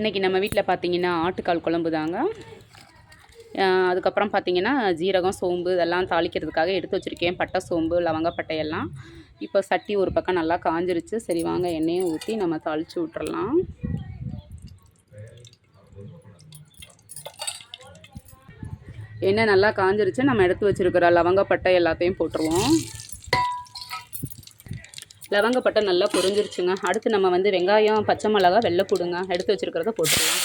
இன்றைக்கி நம்ம வீட்டில் பார்த்தீங்கன்னா ஆட்டுக்கால் குழம்பு தாங்க அதுக்கப்புறம் பார்த்தீங்கன்னா ஜீரகம் சோம்பு இதெல்லாம் தாளிக்கிறதுக்காக எடுத்து வச்சுருக்கேன். பட்டை சோம்பு லவங்கப்பட்டை எல்லாம் இப்போ சட்டி ஒரு பக்கம் நல்லா காஞ்சிருச்சு. சரி வாங்க எண்ணெயை ஊற்றி நம்ம தாளித்து விட்டுறலாம். எண்ணெய் நல்லா காஞ்சிருச்சு. நம்ம எடுத்து வச்சுருக்கிற லவங்கப்பட்டை எல்லாத்தையும் போட்டுருவோம். லவங்கப்பட்டை நல்லா பொரிஞ்சிருச்சுங்க. அடுத்து நம்ம வந்து வெங்காயம் பச்சை மிளகா வெள்ளைப்பூடுங்க எடுத்து வச்சுருக்கிறத போட்டுக்கலாம்.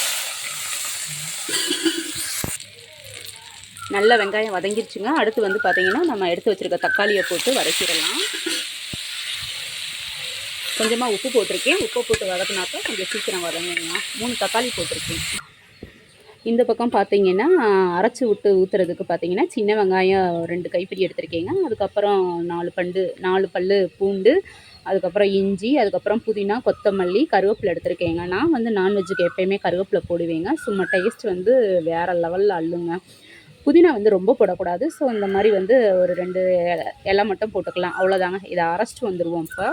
நல்ல வெங்காயம் வதங்கிருச்சுங்க. அடுத்து வந்து பார்த்திங்கன்னா நம்ம எடுத்து வச்சுருக்க தக்காளியை போட்டு வதக்கிடலாம். கொஞ்சமாக உப்பு போட்டிருக்கேன். உப்பு போட்டு வதக்குனாக்கா கொஞ்சம் சீக்கிரம் வதங்குங்க மூணு தக்காளி போட்டிருக்கேன். இந்த பக்கம் பார்த்தீங்கன்னா அரைச்சி விட்டு ஊற்றுறதுக்கு பார்த்தீங்கன்னா சின்ன வெங்காயம் ரெண்டு கைப்பிடி எடுத்திருக்கேங்க. அதுக்கப்புறம் நாலு பண்டு நாலு பல் பூண்டு அதுக்கப்புறம் இஞ்சி அதுக்கப்புறம் புதினா கொத்தமல்லி கருவேப்பிலை எடுத்திருக்கேங்க. நான் வந்து நான்வெஜ்ஜுக்கு எப்பயுமே கருவேப்பிலை போடுவேங்க. சும்மா டேஸ்ட் வந்து வேறு லெவலில் அள்ளுங்க. புதினா வந்து ரொம்ப போடக்கூடாது. ஸோ இந்த மாதிரி வந்து ஒரு ரெண்டு இலை- இலை மட்டும் போட்டுக்கலாம். அவ்வளோதாங்க இதை அரைச்சிட்டு வந்துடுவோம் இப்போ.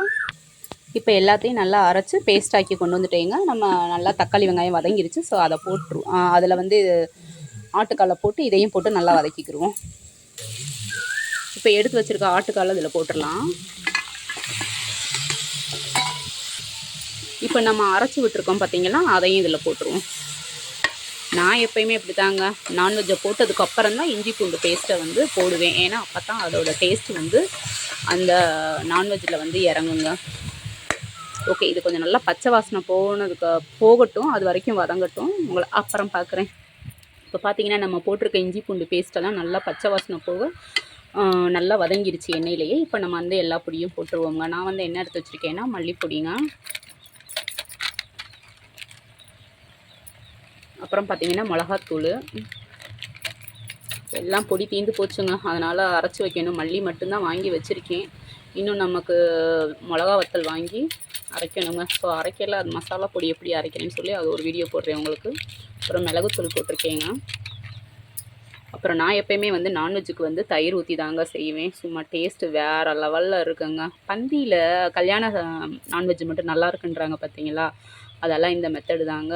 இப்போ எல்லாத்தையும் நல்லா அரைச்சி பேஸ்ட் ஆக்கி கொண்டு வந்துட்டேங்க. நம்ம நல்லா தக்காளி வெங்காயம் வதங்கிருச்சு. ஸோ அதை போட்டுருவோம் அதில் வந்து ஆட்டுக்காலை போட்டு இதையும் போட்டு நல்லா வதக்கிக்கிடுவோம் இப்போ எடுத்து வச்சுருக்க ஆட்டுக்காலை இதில் போட்டுடலாம். இப்போ நம்ம அரைச்சி விட்டுருக்கோம் பார்த்திங்கன்னா அதையும் இதில் போட்டுருவோம். நான் எப்பயுமே இப்படி தாங்க நான்வெஜ்ஜை போட்டதுக்கு அப்புறம் தான் இஞ்சி பூண்டு பேஸ்ட்டை வந்து போடுவேன். ஏன்னா அப்போ தான் அதோட டேஸ்ட் வந்து அந்த நான்வெஜ்ஜில் வந்து இறங்குங்க. ஓகே இது கொஞ்சம் நல்லா பச்சை வாசனை போனதுக்கு போகட்டும். அது வரைக்கும் வதங்கட்டும். உங்களை அப்புறம் பார்க்குறேன். இப்போ பார்த்தீங்கன்னா நம்ம போட்டிருக்க இஞ்சி பூண்டு பேஸ்ட்டெல்லாம் நல்லா பச்சை வாசனை போக நல்லா வதங்கிருச்சு எண்ணெயிலேயே. இப்போ நம்ம வந்து எல்லா பொடியும் போட்டுருவோங்க நான் வந்து என்ன எடுத்து வச்சுருக்கேன்னா மல்லிப்பொடிங்க. அப்புறம் பார்த்திங்கன்னா மிளகாத்தூள். எல்லாம் பொடி தீந்து போச்சுங்க. அதனால் அரைச்சி வைக்கணும். மல்லி மட்டும்தான் வாங்கி வச்சுருக்கேன். இன்னும் நமக்கு மிளகா வத்தல் வாங்கி அரைக்கணுங்க. ஸோ அரைக்கல அது மசாலா பொடி எப்படி அரைக்கிறேன்னு சொல்லி அது ஒரு வீடியோ போடுறேன் உங்களுக்கு. அப்புறம் மிளகுத்தூள் போட்டிருக்கேங்க. அப்புறம் நான் எப்பயுமே வந்து நான்வெஜ்ஜுக்கு வந்து தயிர் ஊற்றி தாங்க செய்வேன். சும்மா டேஸ்ட்டு வேறு லெவலில் இருக்குங்க. பந்தியில் கல்யாண நான்வெஜ் மட்டும் நல்லா இருக்குன்றாங்க பார்த்தீங்களா? அதெல்லாம் இந்த மெத்தடு தாங்க.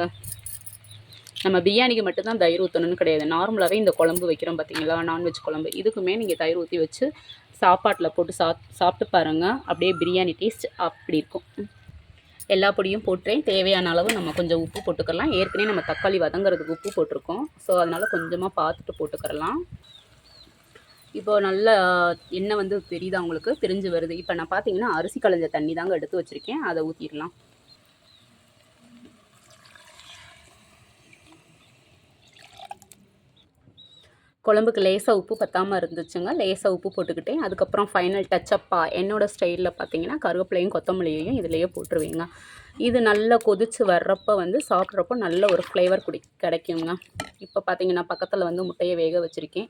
நம்ம பிரியாணிக்கு மட்டும்தான் தயிர் ஊற்றணும்னு கிடையாது. நார்மலாகவே இந்த குழம்பு வைக்கிறோம் பார்த்தீங்களா நான்வெஜ் குழம்பு. இதுக்குமே நீங்கள் தயிர் ஊற்றி வச்சு சாப்பாட்டில் போட்டு சாப் சாப்பிட்டு பாருங்கள் அப்படியே பிரியாணி டேஸ்ட் அப்படி இருக்கும். எல்லா பொடியும் போட்டுறேன். தேவையான அளவு நம்ம கொஞ்சம் உப்பு போட்டுக்கலாம். ஏற்கனவே நம்ம தக்காளி வதங்குறதுக்கு உப்பு போட்டிருக்கோம். ஸோ அதனால் கொஞ்சமாக பார்த்துட்டு போட்டுக்கிறலாம் இப்போ நல்ல எண்ணெய் வந்து தெரியுதா உங்களுக்கு பிரிஞ்சு வருது. இப்போ நான் பார்த்தீங்கன்னா அரிசி களைஞ்ச தண்ணி தாங்க எடுத்து வச்சுருக்கேன். அதை ஊற்றிடலாம் குழம்புக்கு லேசாக உப்பு பத்தாமல் இருந்துச்சுங்க. லேசாக உப்பு போட்டுக்கிட்டேன். அதுக்கப்புறம் ஃபைனல் டச்சப்பா என்னோடய ஸ்டைலில் பார்த்தீங்கன்னா கருவேப்பிலையும் கொத்தமல்லியையும் இதிலேயே போட்டுருவேங்க. இது நல்லா கொதிச்சு வர்றப்போ வந்து சாப்பிட்றப்போ நல்ல ஒரு ஃப்ளேவர் குடி கிடைக்குங்க. இப்போ பார்த்தீங்கன்னா பக்கத்தில் வந்து முட்டையை வேக வச்சுருக்கேன்.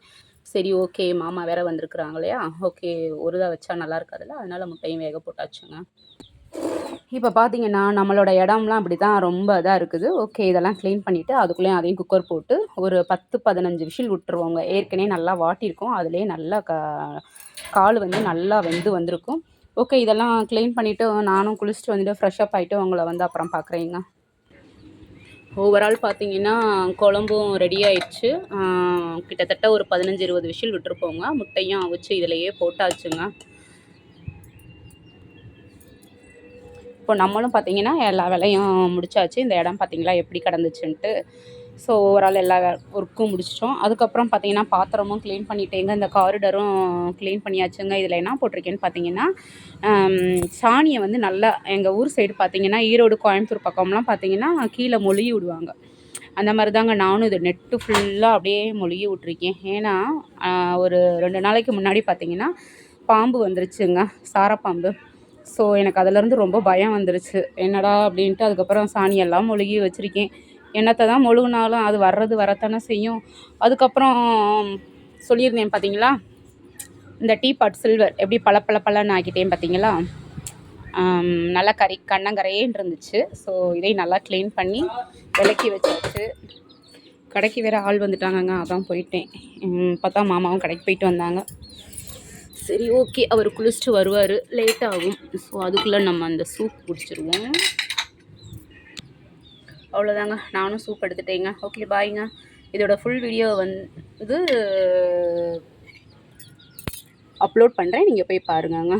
சரி ஓகே மாமா வேற வந்திருக்குறாங்க இல்லையா ஓகே ஒரு இதாக வச்சா நல்லா இருக்காதுல்ல? அதனால் முட்டையும் வேக போட்டாச்சுங்க. இப்போ பார்த்தீங்கன்னா நம்மளோட இடம்லாம் அப்படி தான் ரொம்ப இதாக இருக்குது. ஓகே இதெல்லாம் க்ளீன் பண்ணிவிட்டு அதுக்குள்ளேயும் அதையும் குக்கர் போட்டு ஒரு பத்து பதினஞ்சு விஷில் விட்டுருவோங்க. ஏற்கனவே நல்லா வாட்டியிருக்கோம். அதுலேயே நல்லா கா கால் வந்து நல்லா வெந்து வந்திருக்கும். ஓகே இதெல்லாம் க்ளீன் பண்ணிவிட்டு நானும் குளிச்சுட்டு வந்துட்டு ஃப்ரெஷ்ஷப் ஆகிட்டு உங்களை வந்து அப்புறம் பார்க்குறேங்க ஓவரால் பார்த்தீங்கன்னா குழம்பும் ரெடி ஆயிடுச்சு. கிட்டத்தட்ட ஒரு பதினஞ்சு இருபது விஷில் விட்டுருப்போங்க. முட்டையும் அவிச்சு இதிலையே போட்டாச்சுங்க. இப்போ நம்மளும் பார்த்தீங்கன்னா எல்லா வேலையும் முடிச்சாச்சு. இந்த இடம் பார்த்தீங்களா எப்படி கிடந்துச்சுன்ட்டு. ஸோ ஓவரால் எல்லா ஒர்க்கும் முடிச்சிட்டோம். அதுக்கப்புறம் பார்த்தீங்கன்னா பாத்திரமும் க்ளீன் பண்ணிட்டேங்க இந்த காரிடரும் க்ளீன் பண்ணியாச்சுங்க. இதில் என்ன போட்டிருக்கேன்னு பார்த்தீங்கன்னா சாணியை வந்து நல்லா எங்கள் ஊர் சைடு பார்த்தீங்கன்னா ஈரோடு கோயம்புத்தூர் பக்கம்லாம் பார்த்தீங்கன்னா கீழே மொழுகி விடுவாங்க. அந்த மாதிரி தாங்க நானும் இது நெட்டு ஃபுல்லாக அப்படியே மொழுகி விட்ருக்கேன் ஏன்னா ஒரு ரெண்டு நாளைக்கு முன்னாடி பார்த்தீங்கன்னா பாம்பு வந்துருச்சுங்க. சாரப்பாம்பு. ஸோ எனக்கு அதிலேருந்து ரொம்ப பயம் வந்துருச்சு. என்னடா அப்படின்ட்டு அதுக்கப்புறம் சாணியெல்லாம் மொழுகி வச்சுருக்கேன். என்னத்தை தான் மொழுகுனாலும் அது வர்றது வரத்தானே செய்யும். அதுக்கப்புறம் சொல்லியிருந்தேன் பார்த்தீங்களா இந்த டீ பாட் சில்வர் எப்படி பல பல பலன்னு ஆக்கிட்டேன் பார்த்தீங்களா நல்லா கறி கண்ணங்கரையேன் இருந்துச்சு. ஸோ இதை நல்லா க்ளீன் பண்ணி விளக்கி வச்சாச்சு. கடைக்கு வேறு ஆள் வந்துட்டாங்கங்க அதான் போயிட்டேன். பார்த்தா மாமாவும் கடைக்கு போயிட்டு வந்தாங்க. சரி ஓகே அவர் குளிச்சுட்டு வருவார். லேட் ஆகும். ஸோ அதுக்குள்ளே நம்ம அந்த சூப் குடிச்சிருவோம். அவ்வளோதாங்க நானும் சூப் எடுத்துட்டேங்க. ஓகே பாய்ங்க இதோட ஃபுல் வீடியோ வந்து அப்லோட் பண்ணுறேன் நீங்கள் போய் பாருங்கங்க.